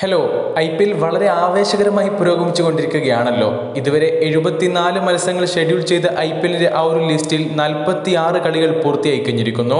Hello I P L വളരെ ആവേശകരമായി പുരോഗമിച്ചു കൊണ്ടിരിക്കുകയാണല്ലോ ഇതുവരെ എഴുപത്തിനാല് മത്സരങ്ങൾ ഷെഡ്യൂൾ ചെയ്ത ഐ പി എല്ലിന്റെ ആ ഒരു ലിസ്റ്റിൽ നാൽപ്പത്തി ആറ് കളികൾ പൂർത്തിയായി കഴിഞ്ഞിരിക്കുന്നു.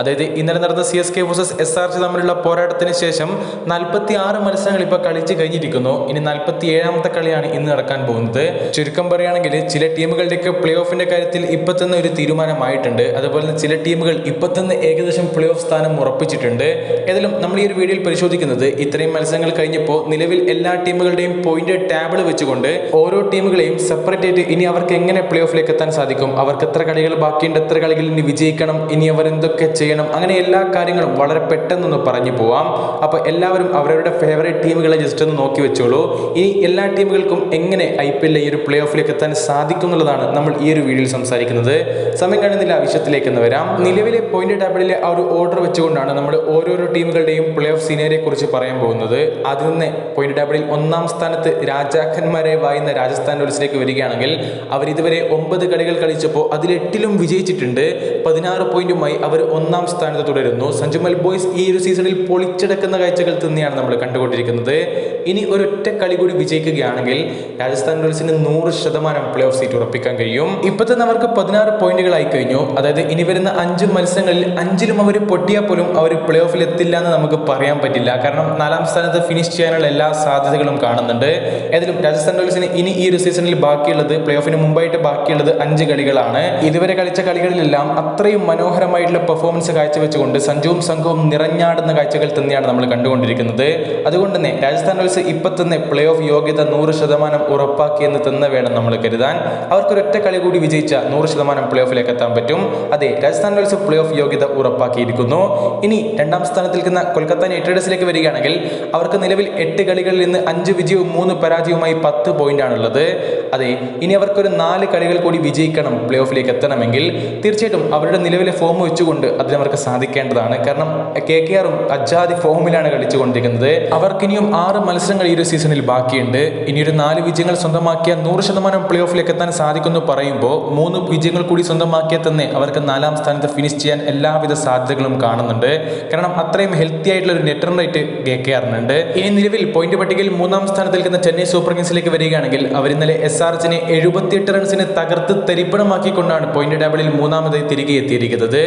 അതായത് ഇന്നലെ നടന്ന C S K versus S R C തമ്മിലുള്ള പോരാട്ടത്തിന് ശേഷം നാൽപ്പത്തി ആറ് മത്സരങ്ങൾ ഇപ്പോൾ കളിച്ച് കഴിഞ്ഞിരിക്കുന്നു. ഇനി നാൽപ്പത്തി ഏഴാമത്തെ കളിയാണ് ഇന്ന് നടക്കാൻ പോകുന്നത്. ചുരുക്കം പറയുകയാണെങ്കിൽ ചില ടീമുകളുടെയൊക്കെ പ്ലേ ഓഫിന്റെ കാര്യത്തിൽ ഇപ്പൊ തന്നെ ഒരു തീരുമാനമായിട്ടുണ്ട്. അതുപോലെ തന്നെ ചില ടീമുകൾ ഇപ്പൊ തന്നെ ഏകദേശം പ്ലേ ഓഫ് സ്ഥാനം ഉറപ്പിച്ചിട്ടുണ്ട്. ഏതായാലും നമ്മൾ ഈ ഒരു വീഡിയോയിൽ പരിശോധിക്കുന്നത് ഇത്രയും മത്സരങ്ങൾ കഴിഞ്ഞപ്പോൾ നിലവിൽ എല്ലാ ടീമുകളുടെയും പോയിന്റ് ടാബിൾ വെച്ചുകൊണ്ട് ഓരോ ടീമുകളെയും സെപ്പറേറ്റ് ആയിട്ട് ഇനി അവർക്ക് എങ്ങനെ പ്ലേ ഓഫിലേക്ക് എത്താൻ സാധിക്കും? അവർക്ക് എത്ര കളികൾ ബാക്കിയുണ്ട്? എത്ര കളികൾ ഇനി വിജയിക്കണം? ഇനി അവർ എന്തൊക്കെ ചെയ്യണം? അങ്ങനെ എല്ലാ കാര്യങ്ങളും വളരെ പെട്ടെന്നൊന്ന് പറഞ്ഞു പോവാം. അപ്പോൾ എല്ലാവരും അവരവരുടെ ഫേവറേറ്റ് ടീമുകളെ ജസ്റ്റ് ഒന്ന് നോക്കി വെച്ചോളൂ. ഇനി എല്ലാ ടീമുകൾക്കും എങ്ങനെ ഐ പി എല്ലിലെ ഈ ഒരു പ്ലേ ഓഫിലേക്ക് എത്താൻ സാധിക്കും എന്നുള്ളതാണ് നമ്മൾ ഈ ഒരു വീഡിയോയിൽ സംസാരിക്കുന്നത്. സമയം കഴിഞ്ഞില്ല വിഷയത്തിലേക്ക് എന്ന് വരാം. നിലവിലെ പോയിന്റ് ടേബിളിലെ ആ ഒരു ഓർഡർ വെച്ചുകൊണ്ടാണ് നമ്മൾ ഓരോരോ ടീമുകളുടെയും പ്ലേ ഓഫ് സീനിയറെ കുറിച്ച് പറയാൻ പോകുന്നത്. അതിൽ നിന്ന് പോയിന്റ് ടേബിളിൽ ഒന്നാം സ്ഥാനത്ത് രാജാക്കന്മാരെ വായുന്ന രാജസ്ഥാൻ റോയൽസിലേക്ക് വരികയാണെങ്കിൽ അവർ ഇതുവരെ ഒമ്പത് കളികൾ കളിച്ചപ്പോൾ അതിൽ എട്ടിലും വിജയിച്ചിട്ടുണ്ട്. പതിനാറ് പോയിന്റുമായി അവർ ഒന്നാം സ്ഥാനത്ത് തുടരുന്നു. സഞ്ജുമൽ ബോയ്സ് ഈ ഒരു സീസണിൽ പൊളിച്ചെടുക്കുന്ന കാഴ്ചകൾ തന്നെയാണ് നമ്മൾ കണ്ടുകൊണ്ടിരിക്കുന്നത്. ഇനി ഒരൊറ്റ കളി കൂടി വിജയിക്കുകയാണെങ്കിൽ രാജസ്ഥാൻ റോയൽസിന് നൂറ് ശതമാനം പ്ലേ ഓഫ് സീറ്റ് ഉറപ്പിക്കാൻ കഴിയും. ഇപ്പൊ തന്നെ അവർക്ക് പതിനാറ് പോയിന്റുകളായി കഴിഞ്ഞു. അതായത് ഇനി വരുന്ന അഞ്ച് മത്സരങ്ങളിൽ അഞ്ചിലും അവർ പൊട്ടിയാൽ പോലും അവർ പ്ലേ ഓഫിൽ എത്തില്ല എന്ന് നമുക്ക് പറയാൻ പറ്റില്ല. കാരണം നാലാം സ്ഥാനത്ത് ഫിനിഷ് ചെയ്യാനുള്ള എല്ലാ സാധ്യതകളും കാണുന്നുണ്ട്. ഏതായാലും രാജസ്ഥാൻ റോയൽസിന് ഇനി ഈ ഒരു സീസണിൽ ബാക്കിയുള്ളത് പ്ലേ ഓഫിന് മുമ്പായിട്ട് ബാക്കിയുള്ളത് അഞ്ച് കളികളാണ്. ഇതുവരെ കളിച്ച കളികളിലെല്ലാം അത്രയും മനോഹരമായിട്ടുള്ള പെർഫോമൻസ് കാഴ്ചവെച്ചുകൊണ്ട് സഞ്ജുവും സംഘവും നിറഞ്ഞാടുന്ന കാഴ്ചകൾ തന്നെയാണ് നമ്മൾ കണ്ടുകൊണ്ടിരിക്കുന്നത്. അതുകൊണ്ട് തന്നെ രാജസ്ഥാൻ ഇപ്പൊ തന്നെ പ്ലേ ഓഫ് യോഗ്യത നൂറ് ശതമാനം ഉറപ്പാക്കിയെന്ന് തന്നെ വേണം നമ്മൾ കരുതാൻ. അവർക്ക് അവർക്കൊരൊറ്റ കളി കൂടി വിജയിച്ച നൂറ് ശതമാനം പ്ലേ ഓഫിലേക്ക് എത്താൻ പറ്റും. അതെ രാജസ്ഥാൻ റോയൽസ് പ്ലേ ഓഫ് യോഗ്യത ഉറപ്പാക്കിയിരിക്കുന്നു. ഇനി രണ്ടാം സ്ഥാനത്ത് നിൽക്കുന്ന കൊൽക്കത്ത നൈറ്റ് റൈഡേഴ്സിലേക്ക് വരികയാണെങ്കിൽ അവർക്ക് നിലവിൽ എട്ട് കളികളിൽ നിന്ന് അഞ്ച് വിജയവും മൂന്ന് പരാജയവുമായി പത്ത് പോയിന്റ് ആണുള്ളത്. അതെ ഇനി അവർക്കൊരു നാല് കളികൾ കൂടി വിജയിക്കണം പ്ലേ ഓഫിലേക്ക് എത്തണമെങ്കിൽ തീർച്ചയായിട്ടും അവരുടെ നിലവിലെ ഫോം വെച്ചുകൊണ്ട് അതിനവർക്ക് സാധിക്കേണ്ടതാണ്. കാരണം കെ കെ ആറും അജാതി ഫോമിലാണ് കളിച്ചുകൊണ്ടിരിക്കുന്നത്. അവർക്കിനിയും ആറ് മത്സരങ്ങൾ ഈ ഒരു സീസണിൽ ബാക്കിയുണ്ട്. ഇനിയൊരു നാല് വിജയങ്ങൾ സ്വന്തമാക്കിയ നൂറ് ശതമാനം പ്ലേ ഓഫിലേക്ക് എത്താൻ സാധിക്കുമെന്ന് പറയുമ്പോൾ മൂന്ന് വിജയങ്ങൾ കൂടി സ്വന്തമാക്കിയാൽ തന്നെ അവർക്ക് നാലാം സ്ഥാനത്ത് ഫിനിഷ് ചെയ്യാൻ എല്ലാവിധ സാധ്യതകളും കാണുന്നുണ്ട്. കാരണം അത്രയും ഹെൽത്തി ആയിട്ടുള്ള ഒരു net run rate K K ആറിനുണ്ട് ഇനി നിലവിൽ പോയിന്റ് പട്ടികയിൽ മൂന്നാം സ്ഥാനത്ത് നിൽക്കുന്ന ചെന്നൈ സൂപ്പർ കിങ്സിലേക്ക് വരികയാണെങ്കിൽ അവർ ഇന്നലെ എസ് ആർ എച്ചിനെ എഴുപത്തിയെട്ട് റൺസിന് തകർത്ത് തരിപ്പണമാക്കിക്കൊണ്ടാണ് പോയിന്റ് ടേബിളിൽ മൂന്നാമതായി തിരികെ എത്തിയിരിക്കുന്നത്.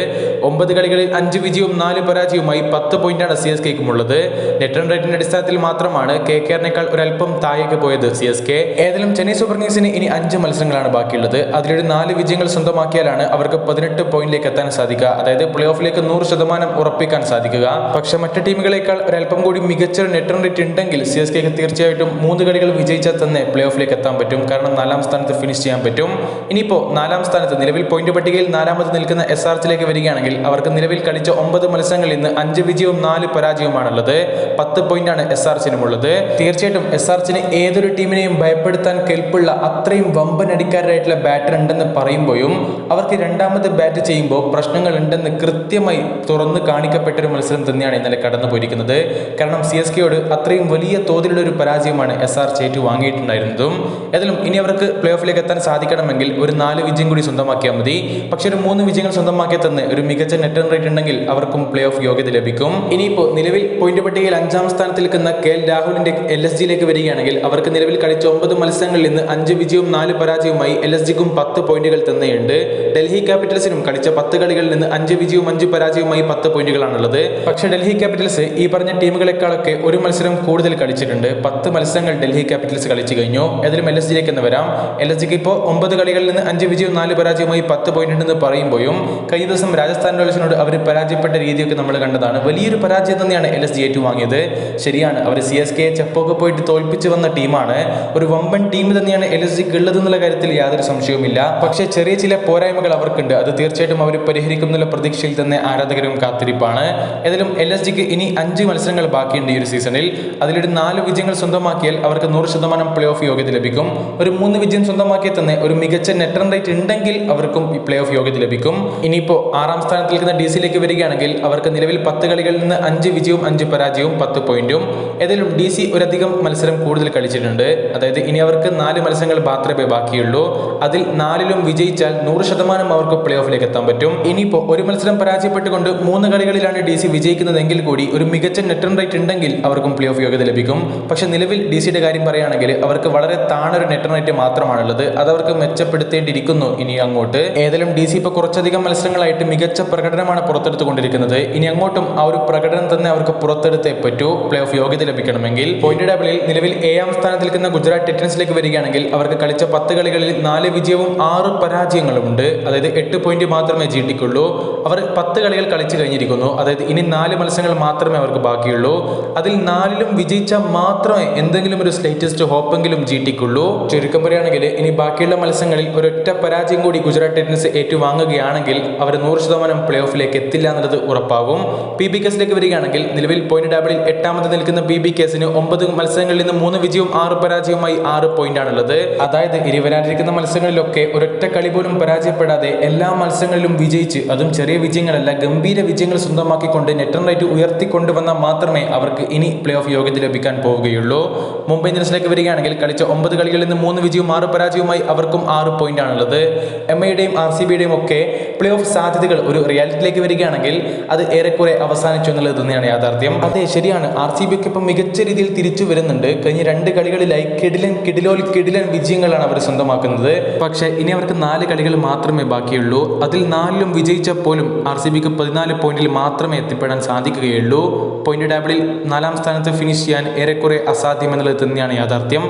ഒമ്പത് കളികളിൽ അഞ്ച് വിജയവും നാല് പരാജയവുമായി പത്ത് പോയിന്റാണ് സി എസ് കെക്കുമുള്ളത് നെറ്റ് റൺ റേറ്റിന്റെ അടിസ്ഥാനത്തിൽ മാത്രമാണ് കെ കെ ആറിനേക്കാൾ ഒരല്പം താഴേക്ക് പോയത് സി എസ് കെ. ഏതായാലും ചെന്നൈ സൂപ്പർ കിങ്സിന് ഇനി അഞ്ച് മത്സരങ്ങളാണ് ബാക്കിയുള്ളത്. അതിലൊരു നാല് വിജയങ്ങൾ സ്വന്തമാക്കിയാലാണ് അവർക്ക് പതിനെട്ട് പോയിന്റിലേക്ക് എത്താൻ സാധിക്കുക. അതായത് പ്ലേ ഓഫിലേക്ക് നൂറ് ശതമാനം ഉറപ്പിക്കാൻ സാധിക്കുക. പക്ഷെ മറ്റ് ടീമുകളേക്കാൾ ഒരല്പം കൂടി മികച്ച നെറ്റ് റൺ റേറ്റ് ഉണ്ടെങ്കിൽ സി എസ് കെക്ക് തീർച്ചയായിട്ടും മൂന്ന് കളികൾ വിജയിച്ചാൽ തന്നെ പ്ലേ ഓഫിലേക്ക് എത്താൻ പറ്റും. കാരണം നാലാം സ്ഥാനത്ത് ഫിനിഷ് ചെയ്യാൻ പറ്റും. ഇനിയിപ്പോൾ നാലാം സ്ഥാനത്ത് നിലവിൽ പോയിന്റ് പട്ടികയിൽ നാലാമത് നിൽക്കുന്ന എസ് ആർ എച്ചിലേക്ക് വരികയാണെങ്കിൽ അവർക്ക് നിലവിൽ കളിച്ച ഒമ്പത് മത്സരങ്ങളിൽ നിന്ന് അഞ്ച് വിജയവും നാല് പരാജയവുമാണുള്ളത്. പത്ത് പോയിന്റാണ് എസ് ആർ എച്ചിനുമുള്ളത് തീർച്ചയായിട്ടും എസ് ആർ എച്ചിന് ഏതൊരു ടീമിനെയും ഭയപ്പെടുത്താൻ കെൽപ്പുള്ള അത്രയും വമ്പൻ അടിക്കാരായിട്ടുള്ള ബാറ്റർ ഉണ്ടെന്ന് പറയുമ്പോഴും അവർക്ക് രണ്ടാമത് ബാറ്റ് ചെയ്യുമ്പോൾ പ്രശ്നങ്ങൾ ഉണ്ടെന്ന് കൃത്യമായി തുറന്ന് കാണിക്കപ്പെട്ട ഒരു മത്സരം തന്നെയാണ് ഇന്നലെ കടന്നു പോയിരിക്കുന്നത്. കാരണം സി എസ് കെയോട് അത്രയും വലിയ തോതിലുള്ള ഒരു പരാജയമാണ് എസ് ആർ ചേറ്റ് വാങ്ങിയിട്ടുണ്ടായിരുന്നതും ഏതായാലും ഇനി അവർക്ക് പ്ലേ ഓഫിലേക്ക് എത്താൻ സാധിക്കണമെങ്കിൽ ഒരു നാല് വിജയം കൂടി സ്വന്തമാക്കിയാൽ മതി. പക്ഷെ ഒരു മൂന്ന് വിജയങ്ങൾ സ്വന്തമാക്കിയ തന്നെ ഒരു മികച്ച നെറ്റ് റേറ്റ് ഉണ്ടെങ്കിൽ അവർക്കും പ്ലേ ഓഫ് യോഗ്യത ലഭിക്കും. ഇനിയിപ്പോൾ നിലവിൽ പോയിന്റ് പട്ടികയിൽ അഞ്ചാം സ്ഥാനത്ത് നിൽക്കുന്ന കെ എൽ രാഹുലിന്റെ എൽ എസ് ജിയിലേക്ക് വരികയാണെങ്കിൽ അവർക്ക് നിലവിൽ കളിച്ച ഒമ്പത് മത്സരങ്ങളിൽ നിന്ന് അഞ്ച് വിജയവും നാല് പരാജയവുമായി എൽ എസ് ജിക്കും പത്ത് പോയിന്റുകൾ തന്നെയുണ്ട്. ഡൽഹി ക്യാപിറ്റൽസിനും കളിച്ച പത്ത് കളികളിൽ നിന്ന് അഞ്ച് വിജയവും അഞ്ച് പരാജയവുമായി പത്ത് പോയിന്റുകളാണുള്ളത്. പക്ഷേ ഡൽഹി ക്യാപിറ്റൽസ് ഈ പറഞ്ഞ ടീമുകളെക്കാളൊക്കെ ഒരു മത്സരം കൂടുതൽ കളിച്ചിട്ടുണ്ട്. പത്ത് മത്സരങ്ങൾ ഡൽഹി ക്യാപിറ്റൽസ് കളിച്ചു കഴിഞ്ഞു. ഏതായാലും എൽ എസ് ജിയിലേക്ക് എന്ന് വരാം. എൽ എസ് ജിക്ക് ഇപ്പോൾ ഒമ്പത് കളികളിൽ നിന്ന് അഞ്ച് വിജയവും നാല് പരാജയവുമായി പത്ത് പോയിന്റ് ഉണ്ടെന്ന് പറയുമ്പോഴും കഴിഞ്ഞ ദിവസം രാജസ്ഥാൻ റോയൽസിനോട് അവർ പരാജയപ്പെട്ട രീതിയൊക്കെ നമ്മൾ കണ്ടതാണ്. വലിയൊരു പരാജയം തന്നെയാണ് എൽ എസ് ജി ഏറ്റുവാങ്ങിയത്. ശരിയാണ്. അവർ സി എസ് കെ ചെപ്പൊക്കെ പോയിട്ട് തോൽപ്പിച്ച് വന്ന ടീമാണ്. ഒരു വമ്പൻ ടീം തന്നെയാണ് എൽ എസ് ജിക്ക് ഉള്ളത് എന്നുള്ള കാര്യത്തിൽ യാതൊരു സംശയവുമില്ല. പക്ഷേ ചെറിയ ചില പോരായ്മകൾ അവർക്കുണ്ട്. അത് തീർച്ചയായിട്ടും അവർ പരിഹരിക്കും എന്നുള്ള പ്രതീക്ഷയിൽ തന്നെ ആരാധകരും കാത്തിരിപ്പാണ്. ഏതായാലും എൽ എസ് ജിക്ക് ഇനി അഞ്ച് മത്സരങ്ങൾ ബാക്കിയുണ്ട് ഈ ഒരു സീസണിൽ. അതിലൊരു നാല് വിജയങ്ങൾ സ്വന്തമാക്കിയാൽ അവർക്ക് നൂറ് ശതമാനം പ്ലേ ഓഫ് യോഗ്യത ലഭിക്കും. ഒരു മൂന്ന് വിജയം സ്വന്തമാക്കിയാൽ തന്നെ ഒരു മികച്ച നെറ്റ് റൺ റേറ്റ് ഉണ്ടെങ്കിൽ അവർക്കും ഈ പ്ലേ ഓഫ് യോഗ്യത ലഭിക്കും. ഇനിയിപ്പോൾ ആറാം സ്ഥാനത്ത് നിൽക്കുന്ന ഡി സിയിലേക്ക് വരികയാണെങ്കിൽ അവർക്ക് നിലവിൽ പത്ത് കളികളിൽ നിന്ന് അഞ്ച് വിജയവും അഞ്ച് പരാജയവും പത്ത് പോയിന്റും. ഏതായാലും ഡി സി ഒരധികം മത്സരം കൂടുതൽ കളിച്ചിട്ടുണ്ട്. അതായത് ഇനി അവർക്ക് നാല് മത്സരങ്ങൾ മാത്രമേ ബാക്കിയുള്ളൂ. അതിൽ നാലിലും വിജയിച്ചാൽ നൂറ് ശതമാനം അവർക്ക് പ്ലേ ഓഫിലേക്ക് എത്താൻ പറ്റും. ഇനിയിപ്പോൾ ഒരു മത്സരം പരാജയപ്പെട്ടുകൊണ്ട് മൂന്ന് കളികളിലാണ് ഡി സി വിജയിക്കുന്നതെങ്കിൽ കൂടി ഒരു മികച്ച നെറ്റ് റൺ റേറ്റ് ഉണ്ടെങ്കിൽ അവർക്കും പ്ലേ ഓഫ് യോഗ്യത ലഭിക്കും. പക്ഷേ നിലവിൽ ഡി സിയുടെ കാര്യം പറയുകയാണെങ്കിൽ അവർക്ക് വളരെ താണൊരു നെറ്റ് റേറ്റ് മാത്രമാണുള്ളത്. അത് അവർക്ക് മെച്ചപ്പെടുത്തേണ്ടിയിരിക്കുന്നു ഇനി അങ്ങോട്ട്. ഏതായാലും ഡി സി ഇപ്പോൾ കുറച്ചധികം മത്സരങ്ങളായിട്ട് മികച്ച പ്രകടനമാണ് പുറത്തെടുത്തുകൊണ്ടിരിക്കുന്നത്. ഇനി അങ്ങോട്ടും ആ ഒരു പ്രകടനം തന്നെ അവർക്ക് പുറത്തെടുത്തേ പറ്റൂ. പ്ലേ ഓഫ് യോഗ്യത ലഭിക്കണമെങ്കിൽ. പോയിന്റ് ടേബിളിൽ നിലവിൽ ഏഴാം സ്ഥാനത്ത് നിൽക്കുന്ന ഗുജറാത്ത് ടിറ്റൻസിലേക്ക് വരികയാണെങ്കിൽ അവർക്ക് കളിച്ച പത്ത് കളികളിൽ നാല് വിജയവും ആറ് പരാജയങ്ങളുമുണ്ട്. അതായത് എട്ട് പോയിന്റ് മാത്രമേ ജീട്ടിക്കുള്ളൂ അവർ പത്ത് കളികൾ കളിച്ചു കഴിഞ്ഞിരിക്കുന്നു. അതായത് ഇനി നാല് മത്സരങ്ങൾ മാത്രമേ അവർക്ക് ബാക്കിയുള്ളൂ. അതിൽ നാലിലും വിജയിച്ചാൽ മാത്രമേ എന്തെങ്കിലും ഒരു സ്ലേറ്റസ്റ്റ് ഹോപ്പെങ്കിലും ജീട്ടിക്കുള്ളൂ ചുരുക്കം പറയുകയാണെങ്കിൽ ഇനി ബാക്കിയുള്ള മത്സരങ്ങളിൽ ഒരൊറ്റ പരാജയം കൂടി ഗുജറാത്ത് ടൈറ്റൻസ് ഏറ്റുവാങ്ങുകയാണെങ്കിൽ അവർ നൂറ് ശതമാനം പ്ലേ ഓഫിലേക്ക് എത്തില്ല എന്നുള്ളത് ഉറപ്പാകും പി ബി കെസിലേക്ക് വരികയാണെങ്കിൽ നിലവിൽ പോയിന്റ് ടേബിളിൽ എട്ടാമത് നിൽക്കുന്ന പി ബി കേസിന് ഒമ്പത് മത്സരങ്ങളിൽ നിന്ന് മൂന്ന് വിജയവും ആറ് പരാജയവുമായി ആറ് പോയിന്റ് ആണുള്ളത്. അതായത് ഇനി വരാനിരിക്കുന്ന മത്സരങ്ങളിലൊക്കെ ഒരൊറ്റ കളി പോലും പരാജയപ്പെടാതെ എല്ലാ മത്സരങ്ങളിലും വിജയിച്ച് അതും ചെറിയ വിജയങ്ങളല്ല ഗംഭീര വിജയങ്ങൾ സ്വന്തമാക്കിക്കൊണ്ട് നെറ്റ് റേറ്റ് ഉയർത്തിക്കൊണ്ടുവന്നാൽ മാത്രമേ അവർക്ക് ഇനി പ്ലേ ഓഫ് യോഗ്യത ലഭിക്കാൻ പോവുകയുള്ളൂ. മുംബൈ ഇന്ത്യൻസിലേക്ക് വരികയാണെങ്കിൽ കളിച്ച ഒമ്പത് കളികളിൽ നിന്ന് മൂന്ന് വിജയവും ആറ് പരാജയവുമായി അവർക്കും ആറ് പോയിന്റ് ആണുള്ളത്. എം ഐയുടെയും ആർ സി ബിയുടെയും ഒക്കെ പ്ലേ ഓഫ് സാധ്യതകൾ ഒരു റിയാലിറ്റിയിലേക്ക് വരികയാണെങ്കിൽ അത് ഏറെക്കുറെ അവസാനിച്ചു എന്നുള്ളത് തന്നെയാണ് യാഥാർത്ഥ്യം. അതെ ശരിയാണ്. ആർ സി ബിക്ക് ഇപ്പം മികച്ച രീതിയിൽ തിരിച്ചു വരുന്നുണ്ട്. കഴിഞ്ഞ രണ്ട് കളികളിലായി കിടിലൻ കിടിലോൽ കിടിലൻ വിജയങ്ങളാണ് അവർ സ്വന്തമാക്കുന്നത്. പക്ഷേ ഇനി അവർക്ക് നാല് കളികൾ മാത്രമേ ബാക്കിയുള്ളൂ. അതിൽ നാലിലും വിജയിച്ചാൽ പോലും ആർ സി ബിക്ക് പതിനാല് പോയിന്റിൽ മാത്രമേ എത്തിപ്പെടാൻ സാധിക്കുകയുള്ളൂ. പോയിന്റ് ടേബിളിൽ നാലാം സ്ഥാനത്ത് ഫിനിഷ് ചെയ്യാൻ ഏറെക്കുറെ അസാധ്യം എന്നുള്ളത് തന്നെയാണ് യാഥാർത്ഥ്യം.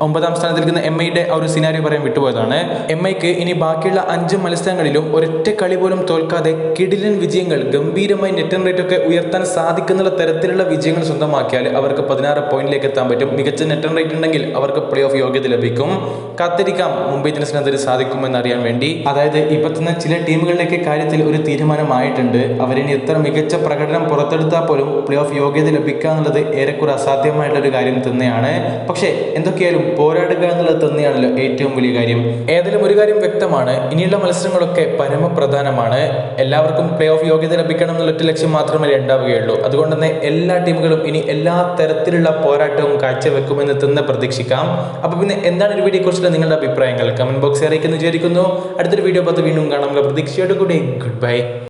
ഒമ്പതാം സ്ഥാനത്ത് നിൽക്കുന്ന എം ഐയുടെ ആ ഒരു സിനാരി പറയാൻ വിട്ടുപോയതാണ്. എം ഐക്ക് ഇനി ബാക്കിയുള്ള അഞ്ച് മത്സരങ്ങളിലും ഒരൊറ്റ കളി പോലും തോൽക്കാതെ കിടിലൻ വിജയങ്ങൾ ഗംഭീരമായി നെറ്റ് റേറ്റ് ഒക്കെ ഉയർത്താൻ സാധിക്കുന്ന തരത്തിലുള്ള വിജയങ്ങൾ സ്വന്തമാക്കിയാൽ അവർക്ക് പതിനാറ് പോയിന്റിലേക്ക് എത്താൻ പറ്റും. മികച്ച നെറ്റ് റേറ്റ് ഉണ്ടെങ്കിൽ അവർക്ക് പ്ലേ ഓഫ് യോഗ്യത ലഭിക്കും. കത്തിരിക്കാം. മുംബൈ ഇന്ത്യൻസിന് അതിൽ സാധിക്കുമെന്ന് അറിയാൻ വേണ്ടി. അതായത് ഇപ്പൊ തന്നെ ചില ടീമുകളിലേക്ക് കാര്യത്തിൽ ഒരു തീരുമാനമായിട്ടുണ്ട്. അവരിനി എത്ര മികച്ച പ്രകടനം പുറത്തെടുത്താൽ പോലും പ്ലേ ഓഫ് യോഗ്യത ലഭിക്കുക എന്നുള്ളത് ഏറെക്കുറെ അസാധ്യമായിട്ടുള്ള ഒരു കാര്യം തന്നെയാണ്. പക്ഷേ എന്തൊക്കെയായാലും പോരാടുക എന്നുള്ളത് തന്നെയാണല്ലോ ഏറ്റവും വലിയ കാര്യം. ഏതെങ്കിലും ഒരു കാര്യം വ്യക്തമാണ്. ഇനിയുള്ള മത്സരങ്ങളൊക്കെ പരമപ്രധാനമാണ്. എല്ലാവർക്കും പ്ലേ ഓഫ് യോഗ്യത ലഭിക്കണം എന്നുള്ള ലക്ഷ്യം മാത്രമേ ഉണ്ടാവുകയുള്ളൂ. അതുകൊണ്ട് തന്നെ എല്ലാ ടീമുകളും ഇനി എല്ലാ തരത്തിലുള്ള പോരാട്ടവും കാഴ്ചവെക്കുമെന്ന് തന്നെ പ്രതീക്ഷിക്കാം. അപ്പോൾ പിന്നെ എന്താണ് ഒരു വീഡിയോ കുറിച്ചുള്ള നിങ്ങളുടെ അഭിപ്രായങ്ങൾ? കമന്റ് ബോക്സിൽ അറിയിക്കുന്നു വിചാരിക്കുന്നു. അടുത്തൊരു വീഡിയോ പത്ത് വീണ്ടും കാണാം. പ്രതീക്ഷയോടുകൂടി ഗുഡ് ബൈ.